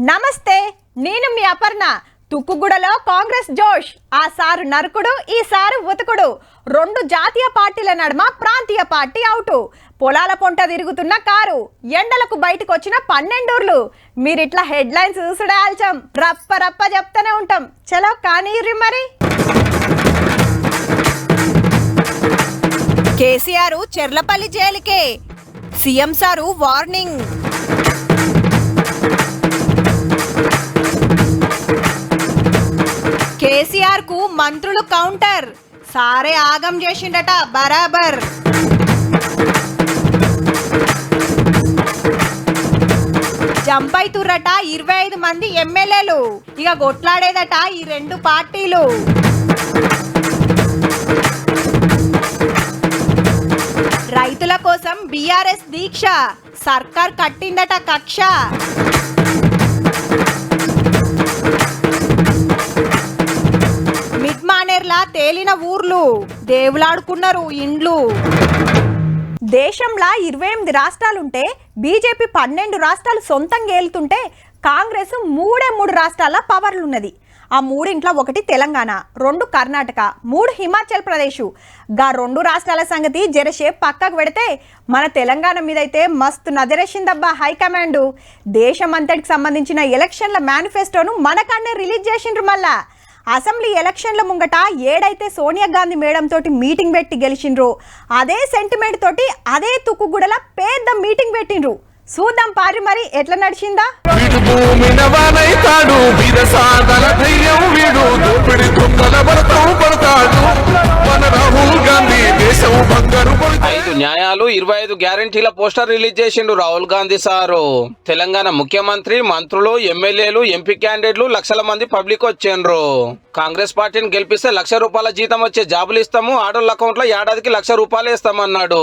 నమస్తే నేను మీ అపర్ణ. తుక్కుగూడలో కాంగ్రెస్ జోష్. ఆ సారు నరకుడు ఈ సారు ఉతకుడు. రెండు జాతీయ పార్టీల నడుమ ప్రాంతీయ పార్టీ అవుటు. పొలాల పొంట తిరుగుతున్న కారు. ఎండలకు బయటకు వచ్చిన పన్నెండూర్లు. మీరిట్లా హెడ్ లైన్స్ రప్ప రప్ప చెప్తానే ఉంటాం. చలో కానీ మరి. KCR Cherlapalli జైలుకే. CM sir warning. కేసీఆర్కు మంత్రులు కౌంటర్. సారే ఆగం చేసిండట బరాబర్. జంప్ అవుతుర్రట ఇరవై ఐదు మంది ఎమ్మెల్యేలు. ఇక కొట్లాడేదట ఈ రెండు పార్టీలు. రైతుల కోసం బీఆర్ఎస్ దీక్ష. సర్కార్ కట్టిందట కక్ష. మిడ్ తేలిన ఊర్లు. దేవులాడుకున్నారు ఇండ్లు. దేశంలో ఇరవై ఎనిమిది రాష్ట్రాలుంటే బీజేపీ పన్నెండు రాష్ట్రాలు సొంతంగా ఏలుతుంటే కాంగ్రెస్ మూడే మూడు రాష్ట్రాల పవర్లు ఉన్నది ఆ మూడింట్లో ఒకటి తెలంగాణ రెండు కర్ణాటక మూడు హిమాచల్ ప్రదేశ్. గా రెండు రాష్ట్రాల సంగతి జరసేపు పక్కకు పెడితే మన తెలంగాణ మీద అయితే మస్తు నజరేసిందబ్బా హైకమాండ్ దేశం అంతటికి సంబంధించిన ఎలక్షన్ల మేనిఫెస్టోను మనకన్నే రిలీజ్ చేసిండ్రు మళ్ళా. అసెంబ్లీ ఎలక్షన్ల ముంగట ఏడైతే సోనియా గాంధీ మేడం తోటి మీటింగ్ పెట్టి గెలిచిండ్రు అదే సెంటిమెంట్ తోటి అదే తుక్కుగూడల పెద్ద మీటింగ్ పెట్టిండ్రు. చూద్దాం పారి మరి ఎట్లా నడిచిందా? వీడు భూమిన వానైతాడు వీర సాధన ధైర్యం వీడు. దోపిడి దొంగల భరతం పడతాడు. మన రాహుల్ గాంధీ దేశం బంగారు కొడుకు. ఐదు న్యాయాలు ఇరవై ఐదు గ్యారంటీల పోస్టర్ రిలీజ్ చేసిండు రాహుల్ గాంధీ సారు. తెలంగాణ ముఖ్యమంత్రి మంత్రులు ఎమ్మెల్యేలు ఎంపీ క్యాండిడేట్లు లక్షల మంది పబ్లిక్ వచ్చిండ్రు. కాంగ్రెస్ పార్టీని గెలిపిస్తే లక్ష రూపాయల జీతం వచ్చే జాబులు ఇస్తాము. ఆడోళ్ళ అకౌంట్లో ఏడాదికి లక్ష రూపాయలు ఇస్తామన్నాడు.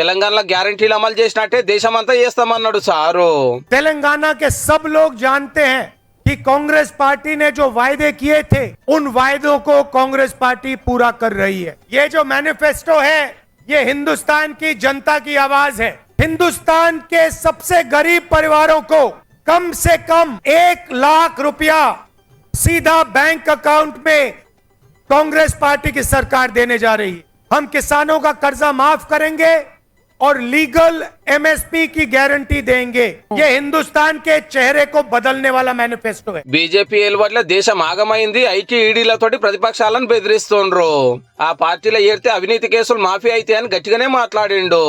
తెలంగాణలో గ్యారంటీలు అమలు చేసినట్టే దేశమంతా చేస్తామన్నాడు. సారు तेलंगाना के सब लोग जानते हैं कि कांग्रेस पार्टी ने जो वायदे किए थे, उन वायदों को कांग्रेस पार्टी पूरा कर रही है। ये जो मैनिफेस्टो है, ये हिंदुस्तान की जनता की आवाज़ है। हिंदुस्तान के सबसे गरीब परिवारों को कम से कम एक लाख रुपया सीधा बैंक अकाउंट में कांग्रेस पार्टी की सरकार देने जा रही है। हम किसानों का कर्जा माफ़ करेंगे और लीगल एमएसपी की गारंटी देंगे ये हिंदुस्तान के चेहरे को बदलने वाला मैनिफेस्टो है బీజేపీ ఏలుబడిలో దేశం ఆగమైంది ఐటీ ఈడీలతోటి ప్రతిపక్షాలను బెదిరిస్తుండ్రు ఆ పార్టీలో ఏరితే అవినీతి కేసులు మాఫీ అయితే అని గట్టిగానే మాట్లాడిండు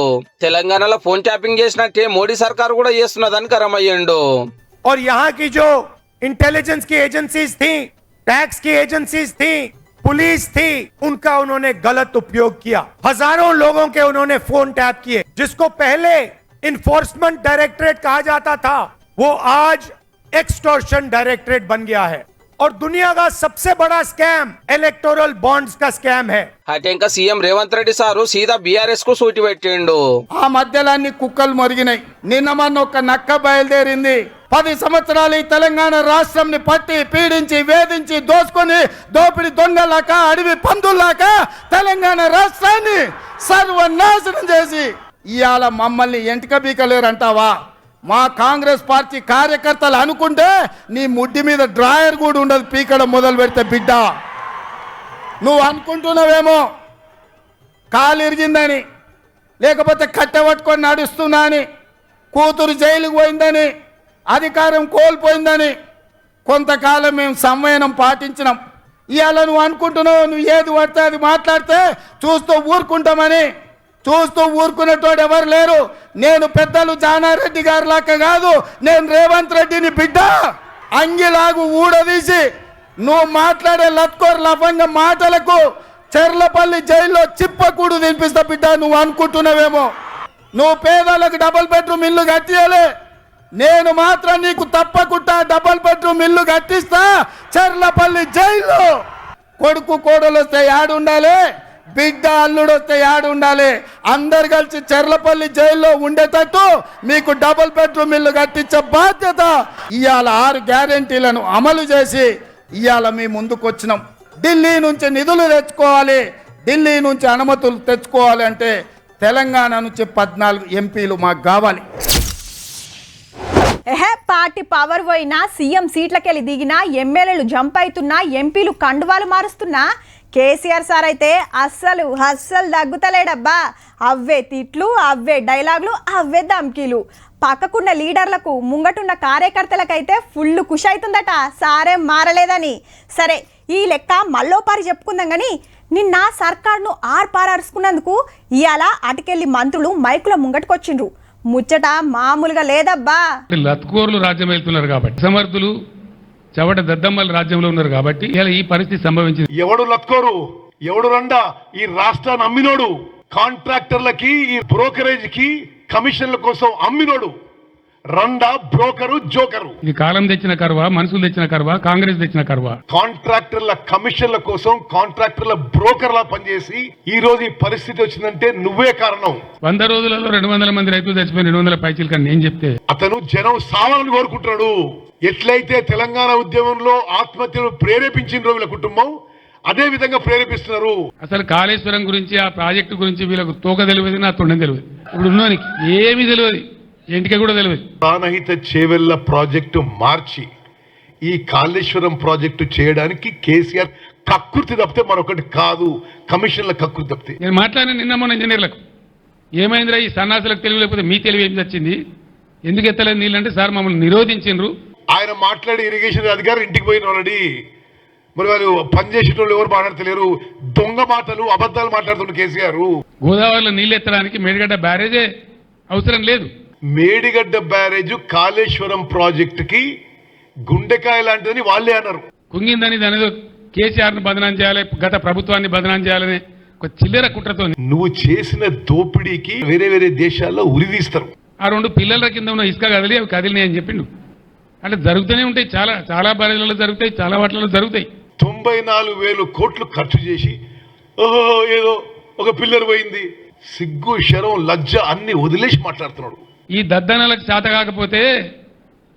తెలంగాణలో ఫోన్ ట్యాపింగ్ చేసినట్టే మోడీ సర్కారు కూడా చేస్తున్నదని కరమయ్యిండు और यहाँ की जो इंटेलिजेंस की एजेंसीज थी टैक्स की एजेंसीज थी पुलिस थी उनका उन्होंने गलत उपयोग किया हजारों लोगों के उन्होंने फोन टैप किए जिसको पहले इन्फोर्समेंट डायरेक्टरेट कहा जाता था वो आज एक्सटोर्शन डायरेक्टरेट बन गया है और दुनिया का सबसे बड़ा स्कैम इलेक्टोरल बॉन्ड्स का स्कैम है అటే ఇంకా సీఎం రేవంత్ రెడ్డి సారు సీదా బీఆర్ఎస్ కు సూటి పెట్టిండు ఆ మధ్యలో అన్ని కుక్కలు మొరిగినాయి నిన్న మొన్న ఒక నక్క బయలుదేరింది పది సంవత్సరాలు ఈ తెలంగాణ రాష్ట్రంని పట్టి పీడించి వేధించి దోసుకొని దోపిడి దొంగలాక అడవి పందుల్లాక తెలంగాణ రాష్ట్రాన్ని సర్వనాశనం చేసి ఇవాళ మమ్మల్ని ఎంటిక బీకలేరంటావా? మా కాంగ్రెస్ పార్టీ కార్యకర్తలు అనుకుంటే నీ ముడ్డి మీద డ్రాయర్ కూడా ఉండదు పీకడం మొదలు పెడితే బిడ్డ. నువ్వు అనుకుంటున్నావేమో? కాలు ఇరిగిందని లేకపోతే కట్టె పట్టుకొని నడుస్తున్నా అని కూతురు జైలుకు పోయిందని అధికారం కోల్పోయిందని కొంతకాలం మేము సంవయనం పాటించినాం. ఇవాళ నువ్వు అనుకుంటున్నావు నువ్వు ఏది పడితే అది మాట్లాడితే చూస్తూ ఊరుకుంటామని. చూస్తూ ఊరుకునేటోడు ఎవరు లేరు. నేను పెద్దలు జానారెడ్డి గారి లాగా కాదు నేను రేవంత్ రెడ్డిని బిడ్డ. అంగిలాగు ఊడదీసి నువ్వు మాట్లాడే లత్కోర్ లభంగ మాటలకు చెర్లపల్లి జైల్లో చిప్పకూడు తినిపిస్తా బిడ్డ నువ్వు అనుకుంటున్నావేమో. నువ్వు పేదలకు డబుల్ బెడ్రూమ్ ఇల్లు కట్టియలే. నేను మాత్రం నీకు తప్పకుండా డబల్ బెడ్రూమ్ ఇల్లు కట్టిస్తా. చెర్లపల్లి జైల్లో. కొడుకు కోడలు వస్తే యాడు ఉండాలి బిడ్డ అల్లుడు వస్తే యాడు ఉండాలి అందరు కలిసి చెర్లపల్లి జైల్లో ఉండేటట్టు మీకు డబుల్ బెడ్రూమ్ ఇల్లు కట్టించే బాధ్యత. ఇవాళ ఆరు గ్యారెంటీలను అమలు చేసి ఇవాళ మీ ముందుకు వచ్చినాం ఢిల్లీ నుంచి నిధులు తెచ్చుకోవాలి. ఢిల్లీ నుంచి అనుమతులు తెచ్చుకోవాలి అంటే తెలంగాణ నుంచి పద్నాలుగు ఎంపీలు మాకు కావాలి. ఎహే పార్టీ పవర్ పోయినా సీఎం సీట్లకెళ్ళి దిగినా ఎమ్మెల్యేలు జంప్ అవుతున్నా ఎంపీలు కండువాలు మారుస్తున్నా కేసీఆర్ సార్ అయితే అస్సలు అస్సలు దగ్గుతలేడబ్బా. అవే తిట్లు అవే డైలాగులు అవే ధమ్కీలు. పక్కకున్న లీడర్లకు ముంగటున్న కార్యకర్తలకైతే ఫుల్ ఖుషి అవుతుందట సారే మారలేదని. సరే ఈ లెక్క మళ్ళోపారి చెప్పుకుందాం కానీ నిన్న సర్కార్ను ఆర్పారరుచుకున్నందుకు ఇవాళ అటుకెళ్ళి మంత్రులు మైకుల ముంగటుకొచ్చిండ్రు. ముచ్చట మామూలుగా లేదబ్బా. లత్కోర్లు రాజ్యం వెళ్తున్నారు కాబట్టి సమర్థులు చవట దద్దమ్మల రాజ్యంలో ఉన్నారు కాబట్టి ఇలా ఈ పరిస్థితి సంభవించింది. ఎవడు లక్కోరు ఎవడు రండా? ఈ రాష్ట్రాన్ని అమ్మినోడు. కాంట్రాక్టర్లకి ఈ బ్రోకరేజ్కి కమిషన్ల కోసం అమ్మినోడు. రండా బ్రోకరు జోకరు. ఇది కాలం తెచ్చిన కరువా మనుషులు తెచ్చిన కరువా కాంగ్రెస్ తెచ్చిన కరువా? కాంట్రాక్టర్ల కమిషన్ల కోసం కాంట్రాక్టర్ల బ్రోకర్లా పనిచేసి ఈ రోజు ఈ పరిస్థితి వచ్చిందంటే నువ్వే కారణం. వంద రోజులలో రెండు వందల మంది రైతులు చచ్చిపోయి రెండు వందల పైచీలు కానీ నేను చెప్తే. అతను జనం సావాలని కోరుకుంటున్నాడు. ఎట్లయితే తెలంగాణ ఉద్యమంలో ఆత్మహత్యలు ప్రేరేపించిన వీళ్ళ కుటుంబం అదే విధంగా ప్రేరేపిస్తున్నారు. అసలు కాళేశ్వరం గురించి ఆ ప్రాజెక్టు గురించి వీళ్ళకు తోక తెలియదు నా తొండం తెలియదు. ఇప్పుడు ఉన్నోనికి ఏమీ తెలియదు. ఇంటికి కూడా తెలియదు. ప్రాణహిత చేవెళ్ళ ప్రాజెక్టు మార్చి ఈ కాళేశ్వరం ప్రాజెక్టు చేయడానికి కేసీఆర్ కక్కుర్తి తప్పితే మరొకటి కాదు కమిషన్ల కక్కుర్తి తప్పితే. నేను మాట్లాడిన నిన్న మొన్న ఇంజనీర్లకు. ఏమైందిరా ఈ సన్నాసులకు తెలివి లేకపోతే మీ తెలివి ఏం వచ్చింది ఎందుకు ఎత్తలేదు నీళ్ళంటే సార్ మమ్మల్ని నిరోధించిండ్రు. ఆయన మాట్లాడి ఇరిగేషన్ అధికారి ఇంటికి పోయిన ఆల్రెడీ. మరి వాళ్ళు పనిచేసేటోళ్ళు ఎవరు మాట్లాడతలేరు. దొంగ మాటలు అబద్ధాలు మాట్లాడుతున్నారు కేసీఆర్. గోదావరిలో నీళ్ళు ఎత్తడానికి మేడిగడ్డ బ్యారేజే అవసరం లేదు. మేడిగడ్డ బ్యారేజ్ కాళేశ్వరం ప్రాజెక్టుకి గుండెకాయ లాంటిదని వాళ్ళే అన్నారు. కుంగిందని దాని ఏదో కేసీఆర్ను బదనాం చేయాలి గత ప్రభుత్వాన్ని బదనాం చేయాలని ఒక చిల్లర కుట్రతో నువ్వు చేసిన దోపిడీకి వేరే వేరే దేశాల్లో ఉరిదీస్తారు ఆ రెండు పిల్లల కింద ఉన్న ఇసుక కదిలి అవి కదిలినాయి అని చెప్పిండు. అంటే జరుగుతూనే ఉంటాయి చాలా చాలా బ్యారేజ్లలో జరుగుతాయి చాలా వాటిలలో జరుగుతాయి. తొంభై నాలుగు వేలు కోట్లు ఖర్చు చేసి ఓహో ఏదో ఒక పిల్లర్ పోయింది. సిగ్గు శరం లజ్జ అన్ని వదిలేసి మాట్లాడుతున్నాడు. ఈ దద్దనలకు చేత కాకపోతే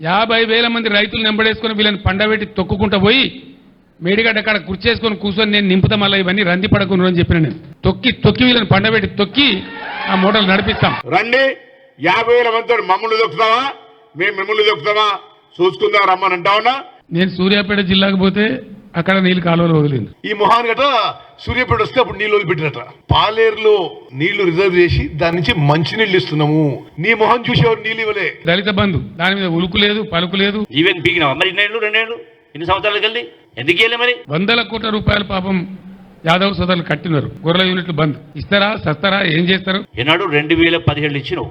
యాభై వేల మంది రైతులు నెంబడేసుకొని వీళ్ళని పండబెట్టి తొక్కుకుంటూ పోయి మేడిగడ్డ అక్కడ కుర్చేసుకొని కూర్చొని నేను నింపుతా మళ్ళీ ఇవన్నీ రంది పడకుండా అని చెప్పిన నేను. తొక్కి తొక్కి వీళ్ళని పండబెట్టి తొక్కి ఆ మూటలు నడిపిస్తాం. రండి యాభై వేల మందితో మమ్మల్ని దొక్కుతావా? మేము మిమ్మల్ని దొక్కుతామా? చూసుకుందాం రమ్మని అంటావునా నేను సూర్యాపేట జిల్లాకు పోతే అక్కడ నీళ్ళు కాలువలు వదిలింది. ఈ మొహాన్ గట సూర్యాపేట వస్తే అప్పుడు నీళ్ళు వదిలిపెట్టినట. పాలేరులో నీళ్ళు రిజర్వ్ చేసి దాని నుంచి మంచి నీళ్ళు ఇస్తున్నాము. నీ మొహం చూసేవారు నీళ్ళు ఇవ్వలే? దళిత బంధు దాని మీద ఉలుకు లేదు పలుకు లేదు. ఈవెన్ పీకినావా మరి ఇన్నేళ్ళు రెండేళ్ళు? ఎన్ని సంవత్సరాలకు వెళ్ళి? ఎందుకు వెళ్ళి మరి? వందల కోట్ల రూపాయల పాపం యాదవ్ సోదరులు కట్టినారు. గొర్రెల యూనిట్లు బంద్. ఇస్తారా సస్తారా ఏం చేస్తారు? ఈనాడు రెండు వేల పదిహేళ్ళు ఇచ్చినావు.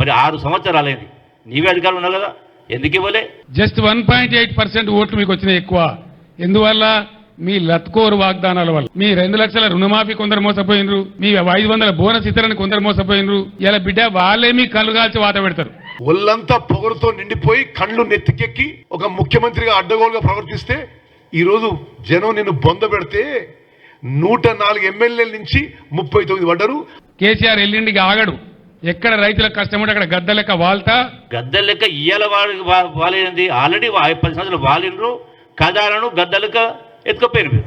మరి ఆరు సంవత్సరాలైంది. నీవే అధికారులు ఉన్నావు కదా. ఎందుకు ఇవ్వలే? Just one point eight percent ఓట్లు మీకు వచ్చినాయి ఎక్కువ. ఎందువల్ల మీ లత్కోరు వాగ్దానాల వల్ల? మీ రెండు లక్షల రుణమాఫీ కొందరు మోసపోయినరు. మీ ఐదు వందల బోనస్ ఇతరని కొందరు మోసపోయినరు. ఇలా బిడ్డ వాళ్ళే మీ కళ్ళు కాల్చి వాత పెడతారు. ఒళ్ళంతా పొగరుతో నిండిపోయి కళ్ళు నెత్తికెక్కి ఒక ముఖ్యమంత్రిగా అడ్డగోలుగా ప్రవర్తిస్తే ఈరోజు జనం నిన్ను బొంద పెడితే నూట నాలుగు ఎమ్మెల్యేల నుంచి ముప్పై తొమ్మిది పడ్డరు. కేసీఆర్ ఎల్లుండికి ఆగడు. ఎక్కడ రైతులకు కష్టం ఉంటే అక్కడ గద్ద లెక్క వాల్తా. గద్దెల లెక్క ఇయ్యాల వాడి వాలేంది ఆల్రెడీ పది సంవత్సరాలు వాలిండ్రు. కథాలను గద్దలకు ఎత్తుకపోయారు మీరు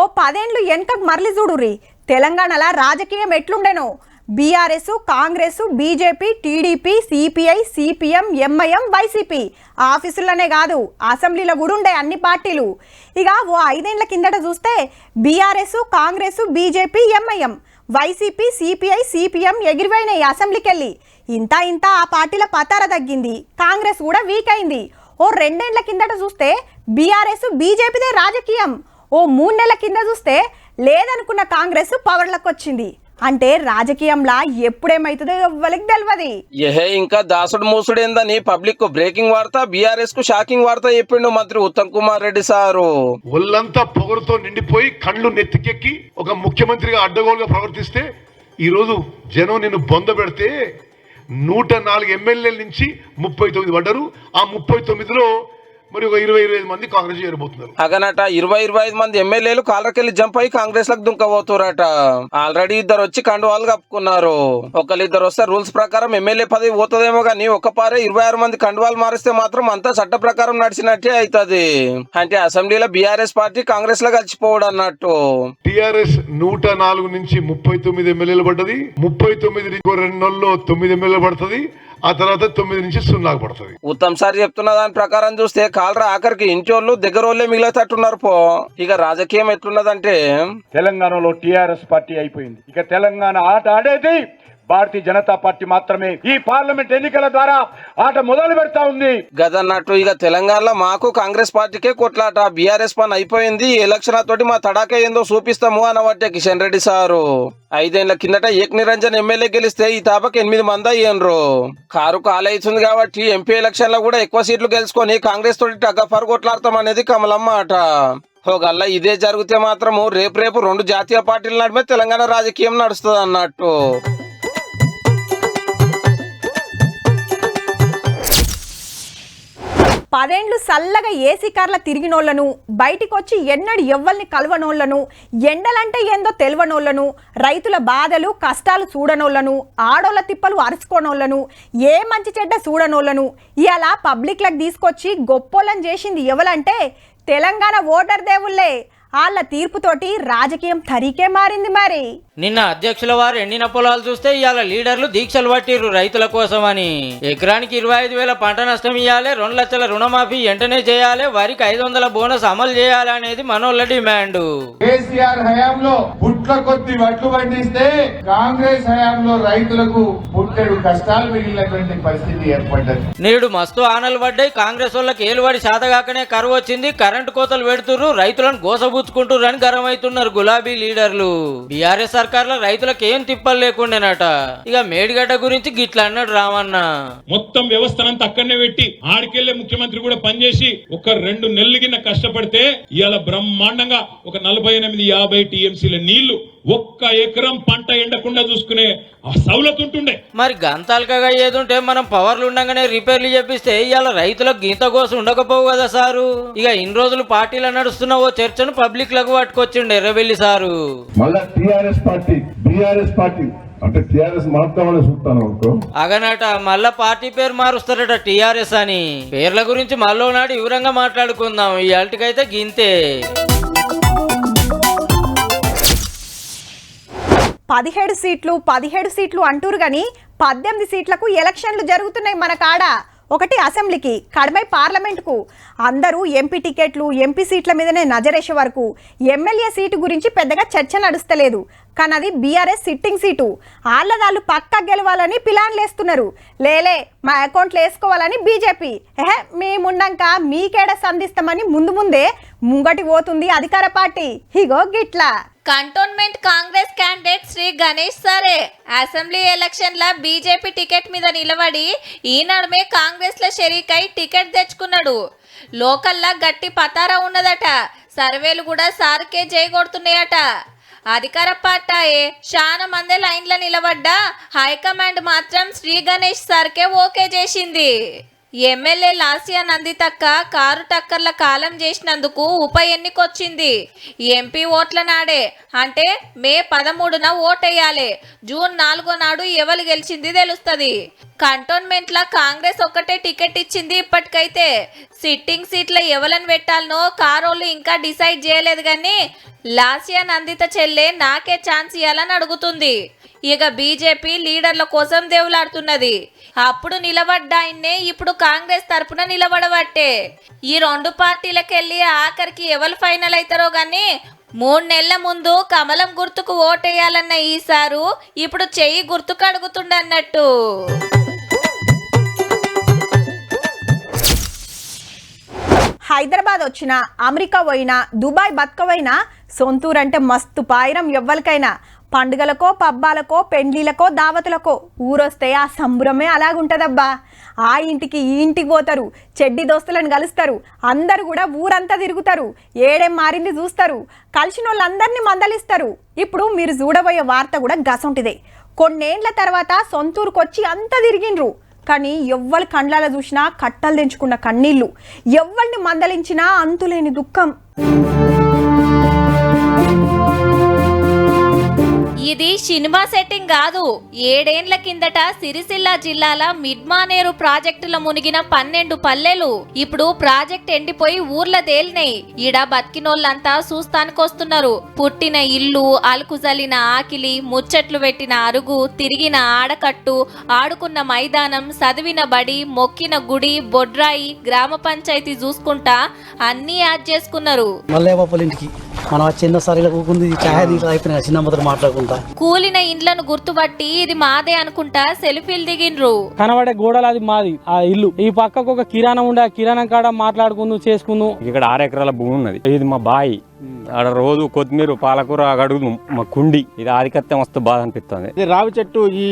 ఓ పదేండ్లు వెనకకు మరలి చూడుర్రి? తెలంగాణలో రాజకీయం ఎట్లుండెనో? BRS Congress BJP TDP CPI CPM MIM YCP ఆఫీసుల్లోనే కాదు అసెంబ్లీలో కూడా ఉండే అన్ని పార్టీలు. ఇక ఓ ఐదేండ్ల కిందట చూస్తే BRS Congress BJP MIM YCP CPI CPM ఎగిరిపోయినాయి అసెంబ్లీకి వెళ్ళి ఇంత ఇంత ఆ పార్టీల పతార తగ్గింది. కాంగ్రెస్ కూడా వీక్ అయింది. ఓ రెండేండ్ల కిందట చూస్తే బీఆర్ఎస్ బీజేపీదే రాజకీయం. ఓ మూడు నెలల కింద చూస్తే లేదనుకున్న కాంగ్రెస్ పవర్లకు వచ్చింది అంటే రాజకీయంలా ఎప్పుడేమైతుందో ఎవ్వరికి తెలియదు ఏహే ఇంకా దాసుడు మూసుడేందని పబ్లిక్కు బ్రేకింగ్ వార్త బీఆర్ఎస్కు షాకింగ్ వార్త చెప్పిండు మంత్రి ఉత్తమ్ కుమార్ రెడ్డి సారు. ఒళ్ళంతా పొగరుతో నిండిపోయి కళ్ళు నెత్తికెక్కి ఒక ముఖ్యమంత్రిగా అడ్డగోలుగా ప్రవర్తిస్తే ఈరోజు జనం నిన్ను బొంద పెడితే నూట నాలుగు ఎమ్మెల్యేల నుంచి ముప్పై తొమ్మిది పడ్డరు. ఆ ముప్పై తొమ్మిదిలో మరి ఒక ఇరవై ఇరవై ఐదు మంది కాంగ్రెస్ చేరబోతున్నారు. అగనట ఇరవై ఇరవై ఐదు మంది ఎమ్మెల్యేలు కాలకెళ్ళి జంప్ అయి కాంగ్రెస్లకు దుంకబోతురట. ఆల్రెడీ ఇద్దరు వచ్చి కండువాలు కప్పుకున్నారు. ఒకళ్ళిద్దరు వస్తే రూల్స్ ప్రకారం ఎమ్మెల్యే పదవి పోతుందేమో కానీ ఒక్క పారే ఇరవై ఆరు మంది కండువాలు మారిస్తే మాత్రం అంతా చట్ట ప్రకారం నడిచినట్టే అవుతుంది అంటే అసెంబ్లీలో బీఆర్ఎస్ పార్టీ కాంగ్రెస్లో కలిసిపోవడం అన్నట్టు టిఆర్ఎస్ నూట నాలుగు నుంచి ముప్పై తొమ్మిది ఎమ్మెల్యేలు పడ్డది. ముప్పై తొమ్మిది రెండు నెలల్లో తొమ్మిది ఎమ్మెల్యేలు పడుతుంది. ఆ తర్వాత తొమ్మిది నుంచి సున్నాకు పడుతుంది. ఉత్తమ్ సార్ చెప్తున్న దాని ప్రకారం చూస్తే కాలరా ఆఖరికి ఇంచోళ్ళు దగ్గరోళ్ళే మిగిలేటట్టున్నారు పో. ఇక రాజకీయం ఎట్లున్నదంటే తెలంగాణలో టిఆర్ఎస్ పార్టీ అయిపోయింది. ఇక తెలంగాణ ఆట ఆడేది భారతీయ జనతా పార్టీ మాత్రమే. ఈ పార్లమెంట్ ఎన్నికల ద్వారా ఆట మొదలు పెడతా ఉంది. గదన్నట్టు ఇక తెలంగాణలో మాకు కాంగ్రెస్ పార్టీకే కొట్లాట. బీఆర్ఎస్ పని అయిపోయింది. ఎలక్షన్ తోటి మా తడాక ఏందో చూపిస్తాము అనవట్టే కిషన్ రెడ్డి సారు. ఐదేళ్ళ కిందట ఏక్ నిరంజన్ ఎమ్మెల్యే గెలిస్తే ఈ తాపకి ఎనిమిది మంది అయ్యిండ్రు. కారు కాలవుతుంది కాబట్టి ఎంపీ ఎలక్షన్లో కూడా ఎక్కువ సీట్లు గెలుచుకొని కాంగ్రెస్ తోటి టగ్గఫర్ కొట్లాడతాం అనేది కమలమ్మ ఆట హోగల్లా ఇదే జరిగితే మాత్రము రేపు రేపు రెండు జాతీయ పార్టీల నడిమే తెలంగాణ రాజకీయం నడుస్తుంది అన్నట్టు పదేండ్లు సల్లగా ఏసీ కార్ల తిరిగినోళ్ళను బయటికొచ్చి ఎన్నడు ఎవ్వల్ని కలవనోళ్ళను ఎండలంటే ఏందో తెలియనోళ్ళను రైతుల బాధలు కష్టాలు చూడనోళ్ళను ఆడోళ్ళ తిప్పలు అరుచుకోనోళ్ళను ఏ మంచి చెడ్డ చూడనోళ్ళను ఇలా పబ్లిక్లకు తీసుకొచ్చి గొప్పోళ్ళని చేసింది ఎవలంటే తెలంగాణ ఓటర్ దేవుళ్ళే. వాళ్ళ తీర్పుతోటి రాజకీయం తరీకే మారింది మరి. నిన్న అధ్యక్షుల వారు ఎండిన పొలాలు చూస్తే ఇవాళ లీడర్లు దీక్షలు పట్టిర్రు రైతుల కోసమని. ఎకరానికి ఇరవై ఐదు వేల పంట నష్టం ఇవ్వాలి రెండు లక్షల రుణమాఫీ వెంటనే చేయాలి వరికి ఐదు వందల బోనస్ అమలు చేయాలి అనేది మనోళ్ళ డిమాండ్. కేసీఆర్ హయాంలో పుట్ల కొద్ది వడ్లు పండిస్తే కాంగ్రెస్ హయాంలో రైతులకు పుట్టెడు కష్టాలు మిగిలినటువంటి పరిస్థితి ఏర్పడ్డది. నేడు మస్తు ఆనలు పడ్డాయి కాంగ్రెస్ వాళ్ళకి ఏలుబడి శాతగాకనే కరువు వచ్చింది కరెంటు కోతలు పెడుతుర్రు రైతులను గోసబుచ్చుకుంటుర్రు అని గర్వమవుతున్నారు గులాబీ లీడర్లు. బీఆర్ఎస్ సర్కార్లో రైతులకు ఏం తిప్పలు లేకుండేనట. ఇక మేడిగడ్డ గురించి గిట్లా అన్నాడు రామన్న. మొత్తం వ్యవస్థనంతా అక్కడనే పెట్టి ఆడికెళ్ళే ముఖ్యమంత్రి కూడా పనిచేసి ఒక రెండు నెలలు కింద కష్టపడితే ఇవాళ బ్రహ్మాండంగా ఒక నలభై ఎనిమిది యాభై టీఎంసీల నీళ్ళు ఒక్క ఎకరం పంట ఎండకుండా చూసుకునే సౌలత్ ఉంటుండే. మరి గంతాలకగా ఏదుంటే మనం పవర్లు ఉండగానే రిపేర్లు చేపిస్తే ఇవాళ రైతులకు గీత కోసం ఉండకపోవు కదా సారు. ఇక ఇన్ని రోజులు పార్టీలో నడుస్తున్న ఓ చర్చను పబ్లిక్లకు పట్టుకొచ్చిండు ఎర్రబెల్లి సారు. మళ్ళా టిఆర్ఎస్ పార్టీ బిఆర్ఎస్ పార్టీ. అంటే టిఆర్ఎస్ చూస్తాను అనుకో. అగనట మళ్ళా పార్టీ పేరు మారుస్తారట టిఆర్ఎస్ అని. పేర్ల గురించి మళ్ళీ నాడు వివరంగా మాట్లాడుకుందాం. ఈ అల్టికైతే గింతే. పదిహేడు సీట్లు పదిహేడు సీట్లు అంటూరు కానీ పద్దెనిమిది సీట్లకు ఎలక్షన్లు జరుగుతున్నాయి మన కాడ. ఒకటి అసెంబ్లీకి కడమై పార్లమెంటుకు. అందరూ ఎంపీ టికెట్లు ఎంపీ సీట్ల మీదనే నజరేసే వరకు. ఎమ్మెల్యే సీటు గురించి పెద్దగా చర్చ నడుస్తలేదు. కానీ అది బీఆర్ఎస్ సిట్టింగ్ సీటు. వాళ్ళదాళ్ళు పక్కా గెలవాలని పిలాన్లు వేస్తున్నారు. లేలే మా అకౌంట్లు వేసుకోవాలని బీజేపీ. ఎహే మేమున్నాక మీకేడ సంధిస్తామని ముందు ముందే ముంగటి పోతుంది అధికార పార్టీ. ఇగో గిట్లా. Cantonment Congress candidate Shri Ganesh సారే. అసెంబ్లీ ఎలక్షన్ల బీజేపీ టికెట్ మీద నిలబడి ఈ కాంగ్రెస్లో కాంగ్రెస్లో టికెట్ తెచ్చుకున్నాడు. లోకల్లా గట్టి పతారా ఉన్నదట. సర్వేలు కూడా సార్కే చేయగొడుతున్నాయట అధికార పార్టీ చాలా మంది లైన్లో నిలబడ్డా. హైకమాండ్ మాత్రం శ్రీ గణేష్ సార్కే ఓకే చేసింది. ఎమ్మెల్యే లాసియా నందితక్క కారు టక్కర్ల కాలం చేసినందుకు ఉప ఎన్నికొచ్చింది. ఎంపీ ఓట్ల నాడే. అంటే మే పదమూడున ఓటేయాలి. జూన్ నాలుగో నాడు ఎవరు గెలిచింది తెలుస్తుంది. కంటోన్మెంట్ల కాంగ్రెస్ ఒక్కటే టికెట్ ఇచ్చింది ఇప్పటికైతే. సిట్టింగ్ సీట్ల ఎవలను పెట్టాలనో కారోళ్ళు ఇంకా డిసైడ్ చేయలేదు కానీ లాసియా నందిత చెల్లె నాకే ఛాన్స్ ఇవ్వాలని అడుగుతుంది. ఇక బీజేపీ లీడర్ల కోసం దేవులాడుతున్నది. అప్పుడు నిలబడ్డాయన్నే ఇప్పుడు కాంగ్రెస్ తరపున నిలబడబట్టే. ఈ రెండు పార్టీలకెళ్ళి ఆఖరికి ఎవరు ఫైనల్ అవుతారో గాని మూడు నెలల ముందు కమలం గుర్తుకు ఓటేయాలన్న ఈసారు ఇప్పుడు చెయ్యి గుర్తుకు అడుగుతుండన్నట్టు. హైదరాబాద్ వచ్చిన అమెరికా పోయినా దుబాయ్ బతకవైనా సొంతూరు అంటే మస్తు పాయిరం ఎవ్వరికైనా. పండుగలకో పబ్బాలకో పెండ్లీలకో దావతులకో ఊరొస్తే ఆ సంబురమే అలాగుంటదబ్బా. ఆ ఇంటికి ఈ ఇంటికి పోతారు చెడ్డి దోస్తులను కలుస్తారు అందరు కూడా ఊరంతా తిరుగుతారు ఏడేం మారింది చూస్తారు కలిసిన వాళ్ళందరినీ మందలిస్తారు. ఇప్పుడు మీరు చూడబోయే వార్త కూడా గసంటిదే. కొన్నేండ్ల తర్వాత సొంతూరుకొచ్చి అంతా తిరిగిండ్రు. కానీ ఎవ్వరి కండ్లాల చూసినా కట్టలు తెంచుకున్న కన్నీళ్ళు ఎవ్వరిని మందలించినా అంతులేని దుఃఖం. ఇది సినిమా సెట్టింగ్ కాదు. ఏడేండ్ల కిందట సిరిసిల్ల జిల్లాల మిడ్మానేరు ప్రాజెక్టుల మునిగిన పన్నెండు పల్లెలు. ఇప్పుడు ప్రాజెక్ట్ ఎండిపోయి ఊర్ల తేలినాయి. ఈడ బతికినోళ్ళంతా చూస్తానికొస్తున్నారు. పుట్టిన ఇల్లు అలుకుజలిన ఆకిలి ముచ్చట్లు పెట్టిన అరుగు తిరిగిన ఆడకట్టు ఆడుకున్న మైదానం చదివిన బడి మొక్కిన గుడి బొడ్రాయి గ్రామ పంచాయతీ చూసుకుంటా అన్నీ యాడ్ చేసుకున్నారు. మల్లయ్య మనం చిన్న సరిగా కూకుంది ఛాయ్ తీసి అయిపోయినా చిన్న మొదలు మాట్లాడుకుంటా కూలిన ఇండ్లను గుర్తుపట్టి ఇది మాదే అనుకుంటా సెల్ఫీలు దిగిండ్రు. కనబడే గోడలు అది మాది ఆ ఇల్లు. ఈ పక్కకు ఒక కిరాణం ఉండే ఆ కిరాణం కాడ మాట్లాడుకుందు చేసుకుందు. ఇక్కడ ఆరు ఎకరాల భూమి ఉన్నది. ఇది మా బాయి. ఆడ రోజు కొత్తిమీర పాలకూర అడుగు మా కుండి. ఇది ఆధికత్యం వస్తే బాధ అనిపిస్తుంది. ఇది రావి చెట్టు. ఈ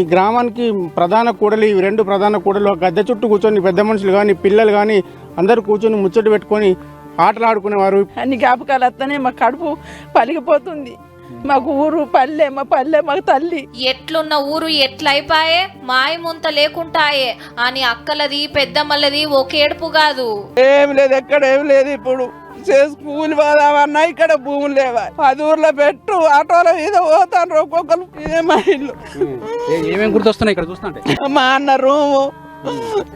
ఈ గ్రామానికి ప్రధాన కూడలి ఈ రెండు ప్రధాన కూడలు గద్దె చుట్టూ కూర్చొని పెద్ద మనుషులు కానీ పిల్లలు కానీ అందరూ కూర్చొని ముచ్చట పెట్టుకొని ఆటలు ఆడుకునేవారు అన్ని జ్ఞాపకాలు వస్తానే మా కడుపు పలిగిపోతుంది. మాకు ఊరు పల్లె మా పల్లె మాకు తల్లి. ఎట్లున్న ఊరు ఎట్లయిపాయే? మాయ ముంత లేకుంటాయే. అని అక్కలది పెద్దమ్మలది ఒకేడుపు కాదు. ఏం లేదు ఎక్కడ ఏం లేదు ఇప్పుడు. స్కూల్ పోదామన్నా ఇక్కడ భూములు లేవా? పది ఊర్లో పెట్టు ఆటోల మీద పోతాను ఒక్కొక్కరు. ఇదే మా ఇల్లు ఏమేమి గుర్తొస్తున్నాయి ఇక్కడ చూస్తుంటే మా అన్న రూము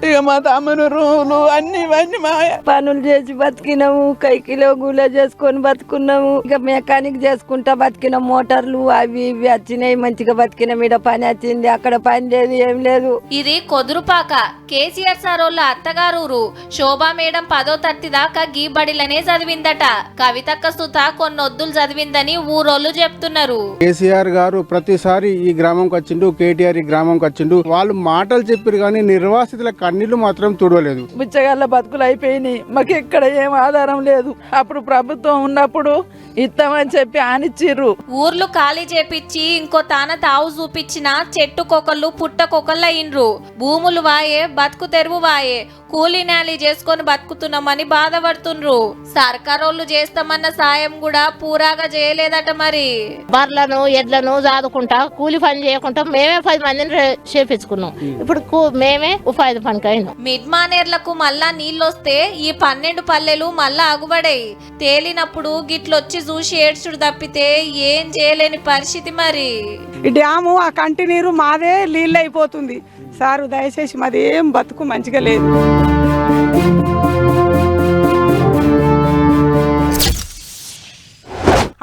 ఇక మా తమ్ముని రూములు అన్ని ఇవన్నీ మా పనులు చేసి బతికినాము కైకిలో గుల చేసుకొని బతుకున్నాము. ఇక మెకానిక్ చేసుకుంటా బతికిన మోటార్లు అవి ఇవి వచ్చినాయి మంచిగా బతికినాం. ఈడ పని వచ్చింది అక్కడ పని లేదు ఏం లేదు. ఇది కొదురుపాక. కేసీఆర్ సార్ వాళ్ళ అత్తగారు ఊరు శోభా మేడం పదో తరగతి దాకా గీ బడిలనే చదివిందట. కవితక్క సుత కొన్ని వద్దులు చదివిందని ఊరోళ్ళు చెప్తున్నారు. కేసీఆర్ గారు ప్రతిసారి ఈ గ్రామంకి వచ్చిండు కేటీఆర్ ఈ గ్రామంకి వచ్చిండు. వాళ్ళు మాటలు చెప్పారు కానీ నిర్వాసితుల కన్నీళ్ళు మాత్రం తుడవలేదు. బిచ్చగాళ్ళ బతుకులు అయిపోయినాయి. మాకు ఎక్కడ ఏం ఆధారం లేదు. అప్పుడు ప్రభుత్వం ఉన్నప్పుడు ఇస్తామని చెప్పి ఆనిచ్చిర్రు. ఊర్లు ఖాళీ చేపిచ్చి ఇంకో తాన తావు చూపించిన చెట్టుకొకళ్ళు పుట్టకొకళ్ళు అయిండ్రు భూములు వాయే బతుకు తెరువు వాయే. కూలీ నాలి చేసుకొని బతుకుతున్నామని బాధపడుతుండ్రు. సర్కారోళ్ళు చేస్తామన్న సాయం కూడా పూరాగా చేయలేదట మరి. బర్లను ఎడ్లను చాదుకుంటా కూలి పని చేయకుండా మేమే పది మందిని చేపించుకున్నాం. ఇప్పుడు కూ- మేమే ఉపాధి పనికి అయినాం మిడ్ మానేర్లకు మళ్ళా నీళ్ళొస్తే ఈ పన్నెండు పల్లెలు మళ్ళా అగుబడాయి. తేలినప్పుడు గిట్లొచ్చి చూసి ఏడ్చుడు తప్పితే ఏం చేయలేని పరిస్థితి మరి. ఈ డ్యాము ఆ కంటి నీరు మాదే నీళ్ళు అయిపోతుంది సారు దయచేసి మాది ఏం బతుకు మంచిగా లేదు.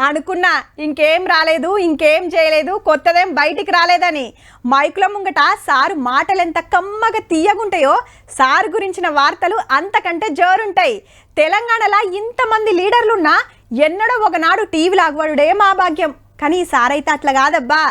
అనుకున్నా ఇంకేం రాలేదు ఇంకేం చేయలేదు కొత్తదేం బయటికి రాలేదని. మైకుల ముంగట సారు మాటలు ఎంత కమ్మగా తీయగుంటాయో సారు గురించిన వార్తలు అంతకంటే జోరుంటాయి. తెలంగాణలో ఇంతమంది లీడర్లున్నా ఎన్నడో ఒకనాడు టీవీలో అగవడుడే మా భాగ్యం. కానీ ఈ సారైతే అట్లా కాదబ్బా.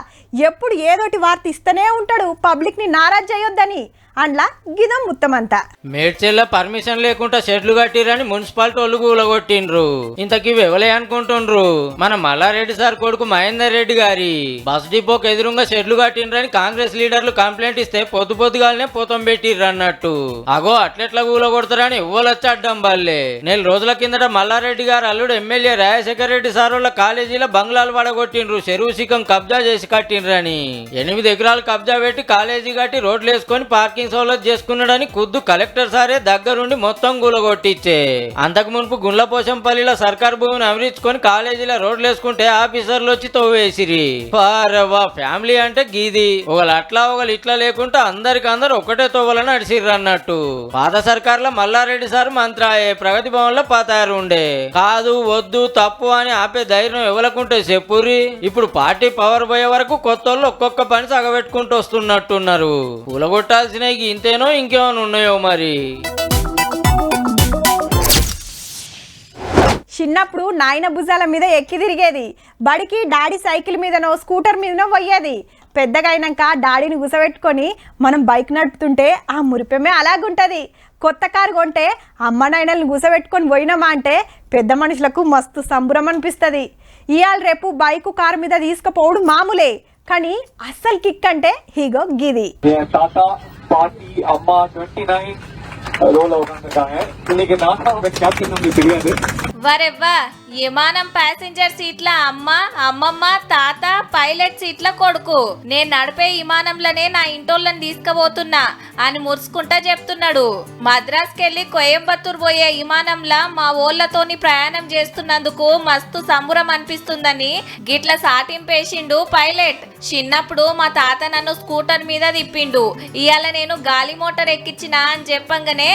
ఎప్పుడు ఏదోటి వార్త ఇస్తూనే ఉంటాడు. పబ్లిక్ని నారాజ్ చేయొద్దని. అండ్లా గిదం ముత్తమంతా మేడ్చెల్ల పర్మిషన్ లేకుండా షెడ్లు కట్టిరని మున్సిపాలిటీ వాళ్ళు కూలగొట్టిండ్రు. ఇంతకీ ఎవలే అనుకుంటుండ్రు? మన మల్లారెడ్డి సార్ కొడుకు మహేందర్ రెడ్డి గారి. బస్ డిపోకి ఎదురుగా షెడ్లు కట్టిండ్రని కాంగ్రెస్ లీడర్లు కంప్లైంట్ ఇస్తే పొద్దు పొద్దుగాలనే పోతం పెట్టిర్రు అన్నట్టు. అగో అట్లెట్లా కూలగొడతారని ఇవ్వలొచ్చి అడ్డం బల్లే నెల రోజుల కిందట మల్లారెడ్డి గారు అల్లుడు ఎమ్మెల్యే రాజశేఖర రెడ్డి సార్ వాళ్ళ కాలేజీలో బంగ్లాలు పడగొట్టిండ్రు. చెరువు శిఖం కబ్జా చేసి కట్టిండ్రని. ఎనిమిది ఎకరాలు కబ్జా పెట్టి కాలేజీ కట్టి రోడ్లు వేసుకొని పార్కింగ్ సౌలత్ చేసుకున్నాడని ఖుద్దు కలెక్టర్ సారే దగ్గరుండి మొత్తం గులగొట్టిచ్చే అంతకు మునుపు గుండ్లపోచంపల్లిలో సర్కార్ భూమిని అమరించుకొని కాలేజీలో రోడ్లు వేసుకుంటే ఆఫీసర్లు వచ్చి తవ్వేసిరి. పారవా ఫ్యామిలీ అంటే గీది. ఒకళ్ళు అట్లా ఒకళ్ళు ఇట్లా లేకుంటే అందరికి అందరు ఒకటే తోవలని నడిచిర్రు అన్నట్టు. పాత సర్కార్లో మల్లారెడ్డి సార్ మంత్రాయే ప్రగతి భవన్లో పాతారు ఉండే. కాదు వద్దు తప్పు అని ఆపే ధైర్యం ఎవలకుంటే చెప్పురి ఇప్పుడు పార్టీ పవర్ పోయే వరకు కొత్త వాళ్ళు ఒక్కొక్క పని సగబెట్టుకుంటూ వస్తున్నట్టున్నారు. కూలగొట్టాల్సినవి ఇంతేనో ఇంకేమైనా ఉన్నాయో మరి? చిన్నప్పుడు నాయన భుజాల మీద ఎక్కి తిరిగేది. బడికి డాడీ సైకిల్ మీదనో స్కూటర్ మీదనో పోయేది. పెద్దగా అయినాక డాడీని గుసబెట్టుకొని మనం బైక్ నడుపుతుంటే ఆ మురిపెమే అలాగుంటుంది. కొత్త కారు కొంటే అమ్మ నాయనల్ని గుసబెట్టుకొని పోయినామా అంటే పెద్ద మనుషులకు మస్తు సంబరం అనిపిస్తుంది. ఇవాళ రేపు బైకు కారు మీద తీసుకుపోవడం మామూలే. కానీ అస్సలు కిక్ అంటే హీగో గిది. பார்ட்டி அம்மா டுவெண்ட்டி நைன் ரோல் அவுட் ஆனாங்க இன்னைக்கு நான்காவது கேப்டன் உங்களுக்கு தெரியாது వరెవ్వా విమానం ప్యాసింజర్ సీట్ల అమ్మ అమ్మమ్మ తాత పైలట్ సీట్ల కొడుకు. నేను నడిపే విమానంలోనే నా ఇంటోళ్ళని తీసుకుపోతున్నా అని మురుసుకుంటా చెప్తున్నాడు. మద్రాస్కెళ్ళి కోయంబత్తూర్ పోయే విమానంలా మా ఓళ్ళతోని ప్రయాణం చేస్తున్నందుకు మస్తు సంబురం అనిపిస్తుందని గిట్ల సాటింపేసిండు పైలట్ చిన్నప్పుడు మా తాత నన్ను స్కూటర్ మీద తిప్పిండు. ఇవాళ నేను గాలి మోటార్ ఎక్కించినా అని చెప్పంగానే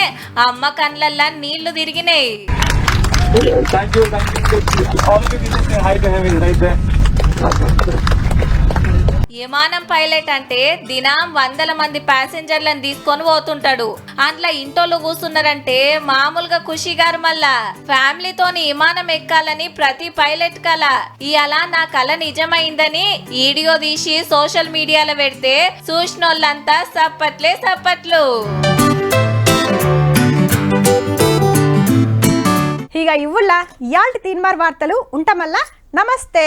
అమ్మ కండ్లల్లా నీళ్ళు తిరిగినాయి. విమానం పైలట్ అంటే దినం వందల మంది ప్యాసింజర్లను తీసుకొని పోతుంటాడు. అందులో ఇంటోళ్ళు కూర్చున్నారంటే మామూలుగా ఖుషి గారు మళ్ళా. ఫ్యామిలీతోని విమానం ఎక్కాలని ప్రతి పైలట్ కల. ఇవాళ నా కళ నిజమైందని వీడియో తీసి సోషల్ మీడియాలో పెడితే చూసినోళ్ళంతా సప్పట్లే సప్పట్లు. ఇక ఇవ్వుల్లా ఇయాల్టి తీన్మార్ వార్తలు ఉంటామల్లా నమస్తే.